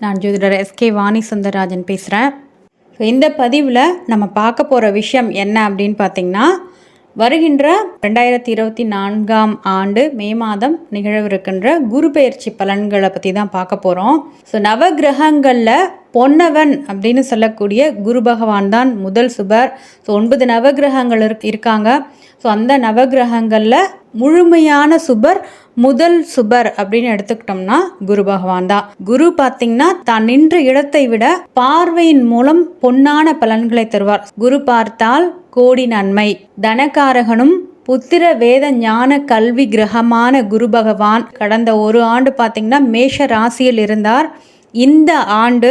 நான் ஜோதிடர் எஸ்கே வாணி சுந்தரராஜன் பேசுகிறேன் ஸோ இந்த பதிவில் நம்ம பார்க்க போகிற விஷயம் என்ன அப்படின்னு பார்த்தீங்கன்னா வருகின்ற ரெண்டாயிரத்தி இருபத்தி நான்காம் ஆண்டு மே மாதம் நிகழவிருக்கின்ற குரு பெயர்ச்சி பலன்களை பற்றி தான் பார்க்க போகிறோம் ஸோ நவகிரகங்களில் பொன்னவன் அப்படின்னு சொல்லக்கூடிய குரு பகவான் தான் முதல் சுபர். ஸோ ஒன்பது நவகிரகங்கள் இருக் இருக்காங்க. ஸோ அந்த நவகிரகங்களில் முழுமையான சுபர் முதல் சுபர் அப்படின்னு எடுத்துக்கிட்டோம்னா குரு பகவான் தான். குரு பார்த்தீங்கன்னா தான் நின்ற இடத்தை விட பார்வையின் மூலம் பொன்னான பலன்களை தருவார். குரு பார்த்தால் கோடி நன்மை. தனகாரகனும் புத்திர வேத ஞான கல்வி கிரகமான குரு பகவான். கடந்த ஒரு ஆண்டு பார்த்தீங்கன்னா மேஷ ராசியில் இருந்தார். இந்த ஆண்டு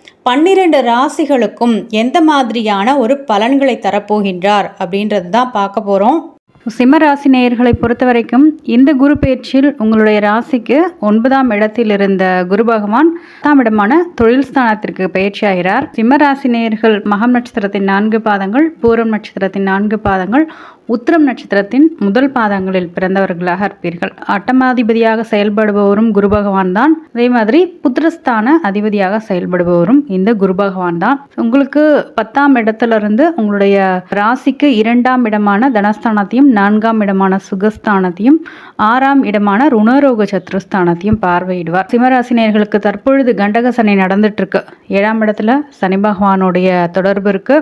பன்னிரண்டு ராசிகளுக்கும் எந்த மாதிரியான ஒரு பலன்களை தரப்போகின்றார் அப்படின்றது தான் பார்க்க போகிறோம் சிம்ம ராசி நேயர்களை பொறுத்த வரைக்கும் இந்த குரு பயிற்சியில் உங்களுடைய ராசிக்கு ஒன்பதாம் இடத்தில் இருந்த குரு பகவான் தாம் இடமான தொழில் ஸ்தானத்திற்கு பயிற்சி ஆகிறார் சிம்ம ராசி நேயர்கள் மகம் நட்சத்திரத்தின் நான்கு பாதங்கள் பூரம் நட்சத்திரத்தின் நான்கு பாதங்கள் உத்திரம் நட்சத்திரத்தின் முதல் பாதங்களில் பிறந்தவர்களாக இருப்பீர்கள். அட்டமாதிபதியாக செயல்படுபவரும் குரு பகவான் தான் அதே மாதிரி புத்திரஸ்தான அதிபதியாக செயல்படுபவரும் இந்த குரு பகவான் தான் உங்களுக்கு பத்தாம் இடத்துல இருந்து உங்களுடைய ராசிக்கு இரண்டாம் இடமான தனஸ்தானத்தையும் நான்காம் இடமான சுகஸ்தானத்தையும் ஆறாம் இடமான ருணரோக சத்ருஸ்தானத்தையும் பார்வையிடுவார். சிம்மராசினியர்களுக்கு தற்பொழுது கண்டக சனி நடந்துட்டு இருக்கு. ஏழாம் இடத்துல சனி பகவானுடைய தொடர்பு இருக்கு.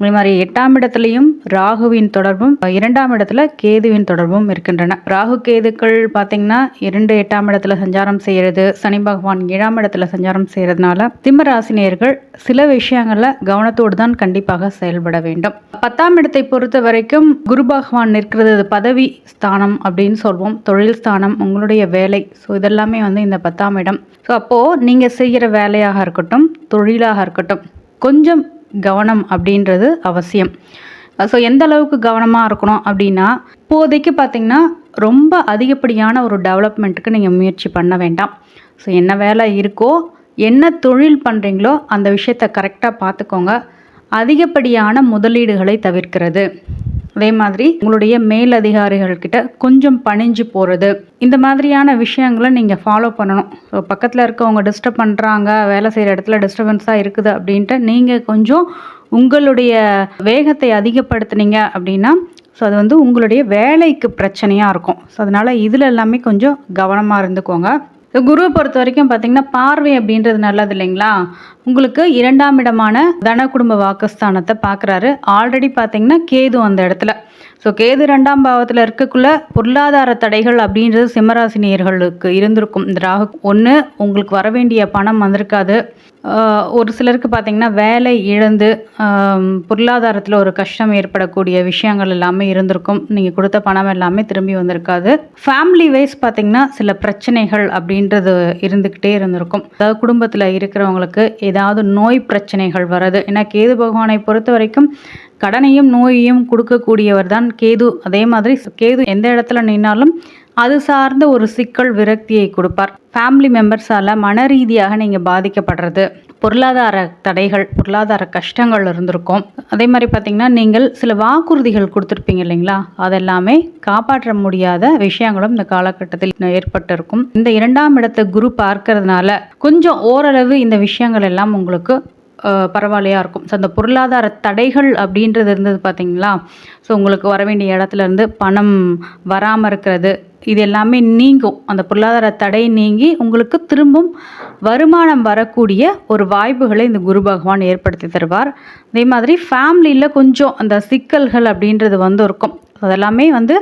அதே மாதிரி எட்டாம் இடத்துலையும் ராகுவின் தொடர்பும் இரண்டாம் இடத்துல கேதுவின் தொடர்பும் இருக்கின்றன. ராகு கேதுக்கள் பார்த்தீங்கன்னா இரண்டு எட்டாம் இடத்துல சஞ்சாரம் செய்கிறது சனி பகவான் ஏழாம் இடத்துல சஞ்சாரம் செய்கிறதுனால திம்ம ராசினியர்கள் சில விஷயங்களில் கவனத்தோடு தான் கண்டிப்பாக செயல்பட வேண்டும். பத்தாம் இடத்தை பொறுத்த வரைக்கும் குரு பகவான் நிற்கிறது பதவி ஸ்தானம் அப்படின்னு சொல்வோம். தொழில் ஸ்தானம் உங்களுடைய வேலை. ஸோ இதெல்லாமே வந்து இந்த பத்தாம் இடம். ஸோ அப்போது நீங்கள் செய்கிற வேலையாக இருக்கட்டும் தொழிலாக இருக்கட்டும் கொஞ்சம் கவனம் அப்படின்றது அவசியம். ஸோ எந்த அளவுக்கு கவனமாக இருக்கணும் அப்படின்னா இப்போதைக்கு பார்த்திங்கன்னா ரொம்ப அதிகப்படியான ஒரு டெவலப்மெண்ட்டுக்கு நீங்கள் முயற்சி பண்ண வேண்டாம். ஸோ என்ன வேலை இருக்கோ என்ன தொழில் பண்ணுறீங்களோ அந்த விஷயத்தை கரெக்டாக பார்த்துக்கோங்க அதிகப்படியான முதலீடுகளை தவிர்க்கிறது. அதே மாதிரி உங்களுடைய மேலதிகாரிகள்கிட்ட கொஞ்சம் பணிஞ்சு போகிறது இந்த மாதிரியான விஷயங்களை நீங்கள் ஃபாலோ பண்ணணும். ஸோ பக்கத்தில் இருக்கவங்க டிஸ்டர்ப் பண்ணுறாங்க வேலை செய்கிற இடத்துல டிஸ்டர்பன்ஸாக இருக்குது அப்படின்ட்டு நீங்கள் கொஞ்சம் உங்களுடைய வேகத்தை அதிகப்படுத்துனீங்க அப்படின்னா ஸோ அது வந்து உங்களுடைய வேலைக்கு பிரச்சனையாக இருக்கும். ஸோ அதனால் இதில் எல்லாமே கொஞ்சம் கவனமாக இருந்துக்கோங்க. குருவை பொறுத்த வரைக்கும் பார்த்தீங்கன்னா பார்வை அப்படின்றது நல்லது இல்லைங்களா? உங்களுக்கு இரண்டாம் இடமான தன குடும்ப வாக்குஸ்தானத்தை பார்க்குறாரு. ஆல்ரெடி பார்த்தீங்கன்னா கேது அந்த இடத்துல. ஸோ கேது ரெண்டாம் பாவத்தில் இருக்கக்குள்ள பொருளாதார தடைகள் அப்படின்றது சிம்மராசினியர்களுக்கு இருந்திருக்கும். இந்த ராகு ஒன்று உங்களுக்கு வர வேண்டிய பணம் வந்திருக்காது. ஒரு சிலருக்கு பார்த்திங்கன்னா வேலை இழந்து பொருளாதாரத்தில் ஒரு கஷ்டம் ஏற்படக்கூடிய விஷயங்கள் எல்லாமே இருந்திருக்கும். நீங்கள் கொடுத்த பணம் எல்லாமே திரும்பி வந்திருக்காது. ஃபேமிலி வைஸ் பார்த்திங்கன்னா சில பிரச்சனைகள் அப்படின்றது இருந்துக்கிட்டே இருந்திருக்கும். அதாவது குடும்பத்தில் இருக்கிறவங்களுக்கு ஏதாவது நோய் பிரச்சனைகள் வர்றது. ஏன்னா கேது பகவானை பொறுத்த வரைக்கும் கடனையும் நோயையும் கொடுக்கக்கூடியவர் தான் கேது. அதே மாதிரி கேது எந்த இடத்துல நின்னாலும் அது சார்ந்த ஒரு சிக்கல் விரக்தியை கொடுப்பார். ஃபேமிலி மெம்பர்ஸால் மன ரீதியாக நீங்கள் பாதிக்கப்படுறது பொருளாதார தடைகள் பொருளாதார கஷ்டங்கள் இருந்திருக்கும். அதே மாதிரி பார்த்திங்கன்னா நீங்கள் சில வாக்குறுதிகள் கொடுத்துருப்பீங்க இல்லைங்களா? அதெல்லாமே காப்பாற்ற முடியாத விஷயங்களும் இந்த காலகட்டத்தில் ஏற்பட்டிருக்கும். இந்த இரண்டாம் இடத்தை குரு பார்க்கறதுனால கொஞ்சம் ஓரளவு இந்த விஷயங்கள் எல்லாம் உங்களுக்கு பரவாயில்லையா இருக்கும். ஸோ அந்த பொருளாதார தடைகள் அப்படின்றது இருந்தது பார்த்தீங்களா ஸோ உங்களுக்கு வர வேண்டிய இடத்துலேருந்து பணம் வராமல் இருக்கிறது இது எல்லாமே நீங்கும். அந்த பொருளாதார தடை நீங்கி உங்களுக்கு திரும்பவும் வருமானம் வரக்கூடிய ஒரு வாய்ப்புகளை இந்த குரு பகவான் ஏற்படுத்தி தருவார். அதே மாதிரி ஃபேமிலியில் கொஞ்சம் அந்த சிக்கல்கள் அப்படின்றது வந்து இருக்கும் அதெல்லாமே வந்து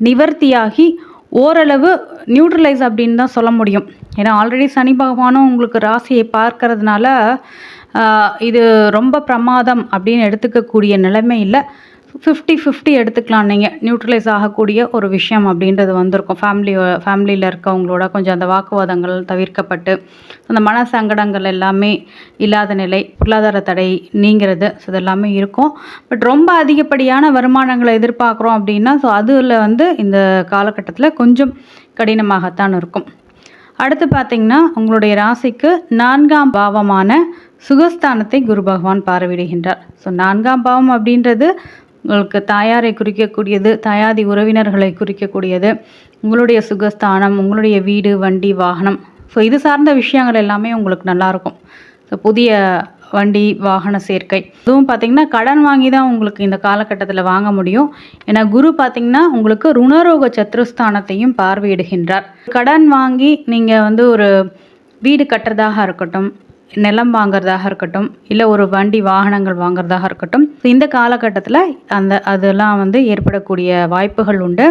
நிவர்த்தியாகி ஓரளவு நியூட்ரலைஸ் அப்படின்னு தான் சொல்ல முடியும். ஏன்னா ஆல்ரெடி சனி பகவானும் உங்களுக்கு ராசியை பார்க்கறதுனால இது ரொம்ப பிரமாதம் அப்படின்னு எடுத்துக்கக்கூடிய நிலைமை இல்லை. ஃபிஃப்டி ஃபிஃப்டி எடுத்துக்கலாம். நீங்கள் நியூட்ரலைஸ் ஆகக்கூடிய ஒரு விஷயம் அப்படின்றது வந்திருக்கும். ஃபேமிலி ஃபேமிலியில் இருக்கவங்களோட கொஞ்சம் அந்த வாக்குவாதங்கள் தவிர்க்கப்பட்டு அந்த மன சங்கடங்கள் எல்லாமே இல்லாத நிலை பொருளாதார தடை நீங்கிறது ஸோ இதெல்லாமே இருக்கும். பட் ரொம்ப அதிகப்படியான வருமானங்களை எதிர்பார்க்குறோம் அப்படின்னா ஸோ அதில் வந்து இந்த காலகட்டத்தில் கொஞ்சம் கடினமாகத்தான் இருக்கும். அடுத்து பார்த்திங்கன்னா உங்களுடைய ராசிக்கு நான்காம் பாவமான சுகஸ்தானத்தை குரு பகவான் பார்வையிடுகின்றார். ஸோ நான்காம் பாவம் அப்படின்றது உங்களுக்கு தாயாரை குறிக்கக்கூடியது தாயாதி உறவினர்களை குறிக்கக்கூடியது உங்களுடைய சுகஸ்தானம் உங்களுடைய வீடு வண்டி வாகனம். ஸோ இது சார்ந்த விஷயங்கள் எல்லாமே உங்களுக்கு நல்லாயிருக்கும். ஸோ புதிய வண்டி வாகன சேர்க்கை. அதுவும் பார்த்தீங்கன்னா கடன் வாங்கி தான் உங்களுக்கு இந்த காலகட்டத்தில் வாங்க முடியும். ஏன்னா குரு பார்த்திங்கன்னா உங்களுக்கு ருணரோக சத்ருஸ்தானத்தையும் பார்வையிடுகின்றார். கடன் வாங்கி நீங்கள் வந்து ஒரு வீடு கட்டுறதாக இருக்கட்டும் நிலம் வாங்குறதாக இருக்கட்டும் இல்லை ஒரு வண்டி வாகனங்கள் வாங்குறதாக இருக்கட்டும் இந்த காலகட்டத்தில் அந்த அதெல்லாம் வந்து ஏற்படக்கூடிய வாய்ப்புகள் உண்டு.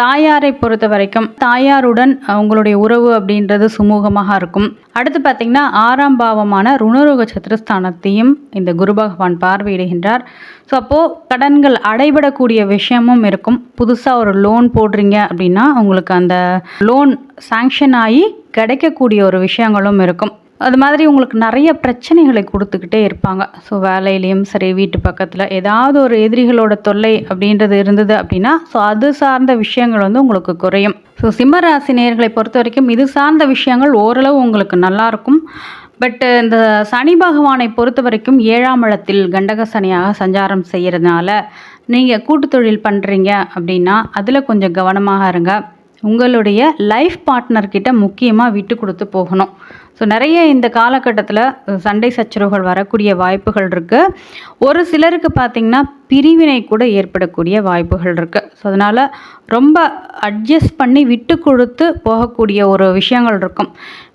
தாயாரை பொறுத்த வரைக்கும் தாயாருடன் அவங்களுடைய உறவு அப்படின்றது சுமூகமாக இருக்கும். அடுத்து பார்த்தீங்கன்னா ஆறாம் பாவமான ருணரோக சத்துருஸ்தானத்தையும் இந்த குரு பகவான் பார்வையிடுகின்றார். ஸோ அப்போது கடன்கள் அடைபடக்கூடிய விஷயமும் இருக்கும். புதுசாக ஒரு லோன் போடுறீங்க அப்படின்னா உங்களுக்கு அந்த லோன் சாங்ஷன் ஆகி கிடைக்கக்கூடிய ஒரு விஷயங்களும் இருக்கும். அது மாதிரி உங்களுக்கு நிறைய பிரச்சனைகளை கொடுத்துக்கிட்டே இருப்பாங்க. ஸோ வேலையிலையும் சரி வீட்டு பக்கத்தில் ஏதாவது ஒரு எதிரிகளோட தொல்லை அப்படின்றது இருந்தது அப்படின்னா ஸோ அது சார்ந்த விஷயங்கள் வந்து உங்களுக்கு குறையும். ஸோ சிம்மராசி நேர்களை பொறுத்த வரைக்கும் இது சார்ந்த விஷயங்கள் ஓரளவு உங்களுக்கு நல்லாயிருக்கும் பட்டு பட் இந்த சனி பகவானை பொறுத்த வரைக்கும் ஏழாம் இடத்தில் கண்டக சனியாக சஞ்சாரம் செய்கிறதுனால நீங்கள் கூட்டு தொழில் பண்ணுறீங்க அப்படின்னா அதில் கொஞ்சம் கவனமாக இருங்க. உங்களுடைய லைஃப் பார்ட்னர்கிட்ட முக்கியமாக விட்டு கொடுத்து போகணும். ஸோ நிறைய இந்த காலகட்டத்தில் சண்டை சச்சரவுகள் வரக்கூடிய வாய்ப்புகள் இருக்குது ஒரு சிலருக்கு பார்த்திங்கன்னா பிரிவினை கூட ஏற்படக்கூடிய வாய்ப்புகள் இருக்குது ஸோ அதனால் ரொம்ப அட்ஜஸ்ட் பண்ணி விட்டு கொடுத்து போகக்கூடிய ஒரு விஷயங்கள் இருக்கும்.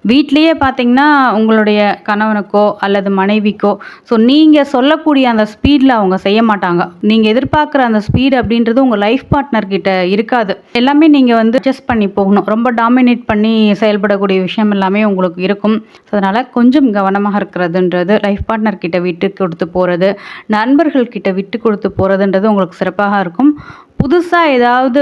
வீட்லேயே பார்த்திங்கன்னா உங்களுடைய கணவனுக்கோ அல்லது மனைவிக்கோ ஸோ நீங்கள் சொல்லக்கூடிய அந்த ஸ்பீடில் அவங்க செய்ய மாட்டாங்க. நீங்கள் எதிர்பார்க்குற அந்த ஸ்பீடு அப்படின்றது உங்கள் லைஃப் பார்ட்னர்கிட்ட இருக்காது. எல்லாமே நீங்கள் வந்து அட்ஜஸ்ட் பண்ணி போகணும். ரொம்ப டாமினேட் பண்ணி செயல்படக்கூடிய விஷயம் எல்லாமே உங்களுக்கு இருக்கும். ஸோ அதனால் கொஞ்சம் கவனமாக இருக்கிறதுன்றது லைஃப் பார்ட்னர் கிட்ட விட்டு கொடுத்து போகிறது நண்பர்கள்கிட்ட விட்டு கொடுத்து போகிறதுன்றது உங்களுக்கு சிறப்பாக இருக்கும். புதுசாக ஏதாவது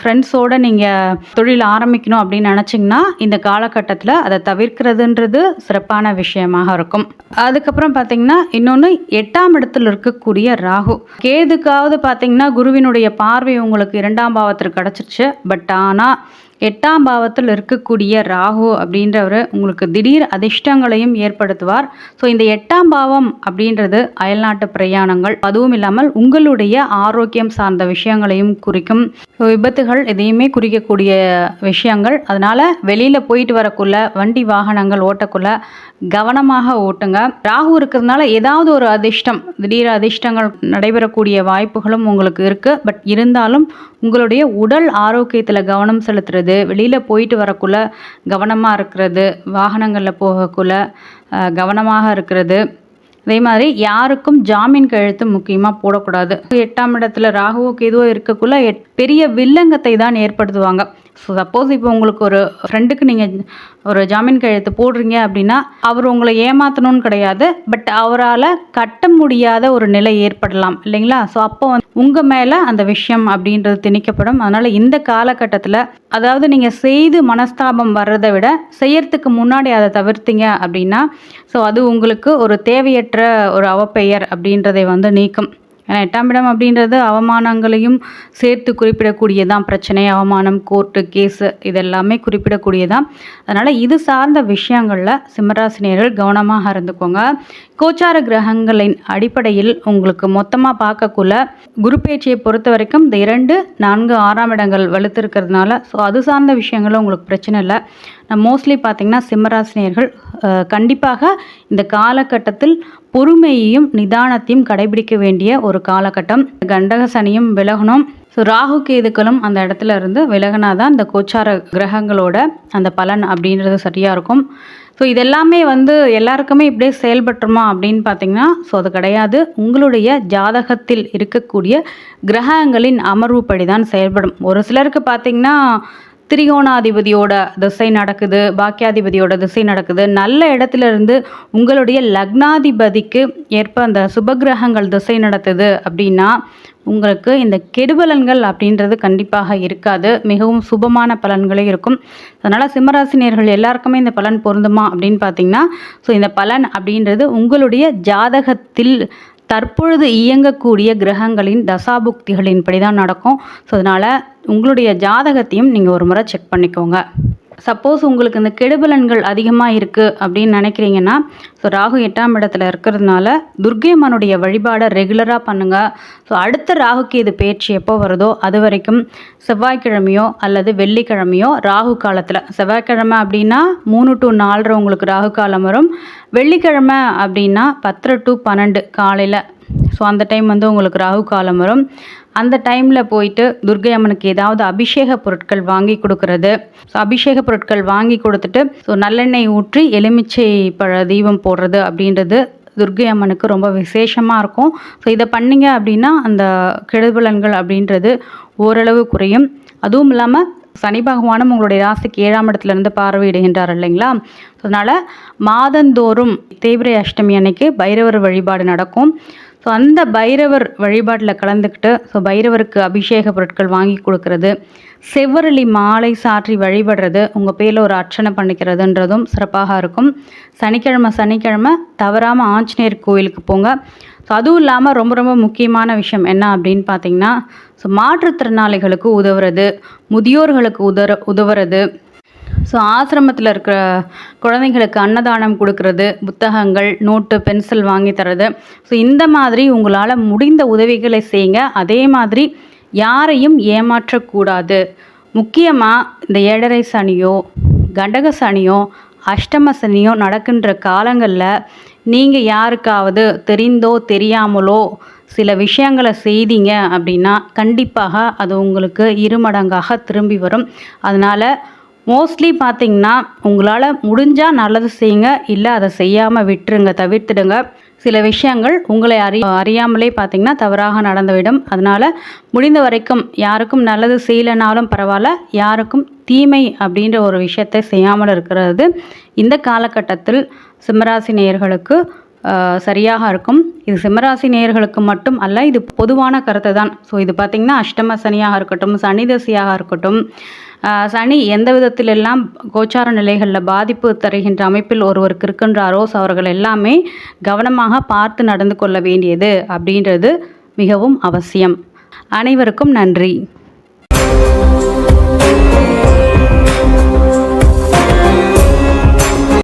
ஃப்ரெண்ட்ஸோடு நீங்கள் தொழில் ஆரம்பிக்கணும் அப்படின்னு நினச்சிங்கன்னா இந்த காலகட்டத்தில் அதை தவிர்க்கிறதுன்றது சிறப்பான விஷயமாக இருக்கும். அதுக்கப்புறம் பார்த்திங்கன்னா இன்னொன்று எட்டாம் இடத்தில் இருக்கக்கூடிய ராகு. கேதுக்காவது பார்த்தீங்கன்னா குருவினுடைய பார்வை உங்களுக்கு இரண்டாம் பாவத்திற்கு கிடச்சிருச்சு. பட் ஆனால் எட்டாம் பாவத்தில் இருக்கக்கூடிய ராகு அப்படின்றவர் உங்களுக்கு திடீர் அதிர்ஷ்டங்களையும் ஏற்படுத்துவார். ஸோ இந்த எட்டாம் பாவம் அப்படின்றது அயல்நாட்டு பிரயாணங்கள். அதுவும் இல்லாமல் உங்களுடைய ஆரோக்கியம் சார்ந்த விஷயங்களையும் குறிக்கும். ஸோ விபத்துகள் எதையுமே குறிக்கக்கூடிய விஷயங்கள். அதனால் வெளியில் போயிட்டு வரக்குள்ள வண்டி வாகனங்கள் ஓட்டக்குள்ள கவனமாக ஓட்டுங்க. ராகு இருக்கிறதுனால ஏதாவது ஒரு அதிர்ஷ்டம் திடீர் அதிர்ஷ்டங்கள் நடைபெறக்கூடிய வாய்ப்புகளும் உங்களுக்கு இருக்குது பட் இருந்தாலும் உங்களுடைய உடல் ஆரோக்கியத்தில் கவனம் செலுத்துறது வெளியில் போயிட்டு வரக்குள்ள கவனமாக இருக்கிறது வாகனங்களில் போகக்குள்ள கவனமாக இருக்கிறது. அதே மாதிரி யாருக்கும் ஜாமீன் கையெழுத்து முக்கியமாக போடக்கூடாது. எட்டாம் இடத்துல ராகுவோ கேதுவோ இருக்கக்குள்ள எட் பெரிய வில்லங்கத்தை தான் ஏற்படுத்துவாங்க. ஸோ சப்போஸ் இப்போ உங்களுக்கு ஒரு ஃப்ரெண்டுக்கு நீங்கள் ஒரு ஜாமீன் கையெழுத்து போடுறீங்க அப்படின்னா அவர் உங்களை ஏமாற்றணும்னு கிடையாது பட் அவரால் கட்ட முடியாத ஒரு நிலை ஏற்படலாம் இல்லைங்களா? ஸோ அப்போ வந்து உங்கள் மேலே அந்த விஷயம் அப்படின்றது திணிக்கப்படும். அதனால் இந்த காலகட்டத்தில் அதாவது நீங்கள் செய்து மனஸ்தாபம் வர்றதை விட செய்யறதுக்கு முன்னாடி அதை தவிர்த்தீங்க அப்படின்னா ஸோ அது உங்களுக்கு ஒரு தேவையற்ற ஒரு அவப்பெயர் அப்படின்றதை வந்து நீக்கும். ஏன்னா எட்டாம் இடம் அப்படின்றது அவமானங்களையும் சேர்த்து குறிப்பிடக்கூடியதான் பிரச்சனை அவமானம் கோர்ட்டு கேஸு இதெல்லாமே குறிப்பிடக்கூடியதான். அதனால் இது சார்ந்த விஷயங்களில் சிம்மராசினியர்கள் கவனமாக இருந்துக்கோங்க. கோச்சார கிரகங்களின் அடிப்படையில் உங்களுக்கு மொத்தமாக பார்க்கக்குள்ள குரு பேச்சியை பொறுத்த வரைக்கும் இந்த இரண்டு நான்கு ஆறாம் இடங்கள் வலுத்திருக்கிறதுனால ஸோ அது சார்ந்த விஷயங்களும் உங்களுக்கு பிரச்சனை இல்லை. நான் மோஸ்ட்லி பார்த்தீங்கன்னா சிம்மராசினியர்கள் கண்டிப்பாக இந்த காலகட்டத்தில் பொறுமையையும் நிதானத்தையும் கடைபிடிக்க வேண்டிய ஒரு காலகட்டம். கண்டக சனியும் விலகணும். ஸோ ராகு கேதுக்களும் அந்த இடத்துல இருந்து விலகினா தான் இந்த கோச்சார கிரகங்களோட அந்த பலன் அப்படின்றது சரியாக இருக்கும். ஸோ இதெல்லாமே வந்து எல்லாருக்குமே இப்படியே செயல்பட்டுருமா அப்படின்னு பார்த்தீங்கன்னா ஸோ அது கிடையாது. உங்களுடைய ஜாதகத்தில் இருக்கக்கூடிய கிரகங்களின் அமர்வுப்படி தான் செயல்படும். ஒரு சிலருக்கு பார்த்தீங்கன்னா திரிகோணாதிபதியோட திசை நடக்குது பாக்கியாதிபதியோட திசை நடக்குது. நல்ல இடத்துல இருந்து உங்களுடைய லக்னாதிபதிக்கு ஏற்ப அந்த சுபகிரகங்கள் திசை நடத்துது அப்படின்னா உங்களுக்கு இந்த கெடுபலன்கள் அப்படின்றது கண்டிப்பாக இருக்காது. மிகவும் சுபமான பலன்களே இருக்கும். அதனால் சிம்மராசினியர்கள் எல்லாருக்குமே இந்த பலன் பொருந்துமா அப்படின்னு பார்த்தீங்கன்னா ஸோ இந்த பலன் அப்படின்றது உங்களுடைய ஜாதகத்தில் தற்பொழுது இயங்கக்கூடிய கிரகங்களின் தசாபுக்திகளின்படி தான் நடக்கும். ஸோ அதனால் உங்களுடைய ஜாதகத்தையும் நீங்கள் ஒரு முறை செக் பண்ணிக்கோங்க. சப்போஸ் உங்களுக்கு இந்த கெடுபலன்கள் அதிகமாக இருக்குது அப்படின்னு நினைக்கிறீங்கன்னா ஸோ ராகு எட்டாம் இடத்துல இருக்கிறதுனால துர்கையம்மனுடைய வழிபாடை ரெகுலராக பண்ணுங்கள் ஸோ அடுத்த ராகுக்கு இது பேச்சு எப்போ வருதோ அது வரைக்கும் செவ்வாய்க்கிழமையோ அல்லது வெள்ளிக்கிழமையோ ராகு காலத்தில். செவ்வாய்க்கிழமை அப்படின்னா மூணு டு நாலரை உங்களுக்கு ராகு காலம் வரும். வெள்ளிக்கிழமை அப்படின்னா பத்தரை டு பன்னெண்டு காலையில். ஸோ அந்த டைம் வந்து உங்களுக்கு ராகு காலம் வரும். அந்த டைமில் போயிட்டு துர்கை அம்மனுக்கு ஏதாவது அபிஷேக பொருட்கள் வாங்கி கொடுக்கறது. ஸோ அபிஷேக பொருட்கள் வாங்கி கொடுத்துட்டு ஸோ நல்லெண்ணெய் ஊற்றி எலுமிச்சை பழ தீபம் போடுறது அப்படின்றது துர்கை அம்மனுக்கு ரொம்ப விசேஷமாக இருக்கும். ஸோ இதை பண்ணீங்க அப்படின்னா அந்த கெடுபலன்கள் அப்படின்றது ஓரளவு குறையும். அதுவும் இல்லாமல் சனி பகவானும் உங்களுடைய ராசிக்கு ஏழாம் இடத்துலேருந்து பார்வையிடுகின்றார் இல்லைங்களா? அதனால் மாதந்தோறும் தேய்பிரை அஷ்டமி அன்னைக்கு பைரவர் வழிபாடு நடக்கும். ஸோ அந்த பைரவர் வழிபாட்டில் கலந்துக்கிட்டு ஸோ பைரவருக்கு அபிஷேக பொருட்கள் வாங்கி கொடுக்கறது செவ்வரளி மாலை சாற்றி வழிபடுறது உங்கள் பேரில் ஒரு அர்ச்சனை பண்ணிக்கிறதுன்றதும் சிறப்பாக இருக்கும். சனிக்கிழமை சனிக்கிழமை தவறாமல் ஆஞ்சநேயர் கோயிலுக்கு போங்க. ஸோ அதுவும் இல்லாமல் ரொம்ப ரொம்ப முக்கியமான விஷயம் என்ன அப்படின்னு பார்த்தீங்கன்னா ஸோ மாற்றுத்திறனாளிகளுக்கு உதவுறது முதியோர்களுக்கு உதற உதவுறது ஸோ ஆசிரமத்தில் இருக்கிற குழந்தைங்களுக்கு அன்னதானம் கொடுக்கறது புத்தகங்கள் நோட்டு பென்சில் வாங்கி தரது. ஸோ இந்த மாதிரி உங்களால் முடிந்த உதவிகளை செய்யுங்க. அதே மாதிரி யாரையும் ஏமாற்றக்கூடாது. முக்கியமாக இந்த ஏழரை சனியோ கண்டக சனியோ அஷ்டம சனியோ நடக்கின்ற காலங்களில் நீங்கள் யாருக்காவது தெரிந்தோ தெரியாமலோ சில விஷயங்களை செய்தீங்க அப்படின்னா கண்டிப்பாக அது உங்களுக்கு இருமடங்காக திரும்பி வரும். அதனால் மோஸ்ட்லி பார்த்தீங்கன்னா உங்களால் முடிஞ்சால் நல்லது செய்யுங்க இல்லை அதை செய்யாமல் விட்டுருங்க தவிர்த்துடுங்க. சில விஷயங்கள் உங்களை அறி அறியாமலே பார்த்தீங்கன்னா தவறாக நடந்துவிடும். அதனால் முடிந்த வரைக்கும் யாருக்கும் நல்லது செய்யலைனாலும் பரவாயில்ல யாருக்கும் தீமை அப்படின்ற ஒரு விஷயத்தை செய்யாமல் இருக்கிறது. இந்த காலகட்டத்தில் சிம்மராசி நேயர்களுக்கு சரியாக இருக்கும். இது சிம்மராசி நேயர்களுக்கு மட்டும் அல்ல இது பொதுவான கருத்து தான் ஸோ இது பார்த்திங்கன்னா அஷ்டம சனியாக இருக்கட்டும் சனி தசையாக இருக்கட்டும் சனி எந்த விதத்திலெல்லாம் கோச்சார நிலைகளில் பாதிப்பு தருகின்ற அமைப்பில் ஒருவருக்கு இருக்கின்றாரோ அவர்கள் எல்லாமே கவனமாக பார்த்து நடந்து கொள்ள வேண்டியது அப்படின்றது மிகவும் அவசியம். அனைவருக்கும் நன்றி.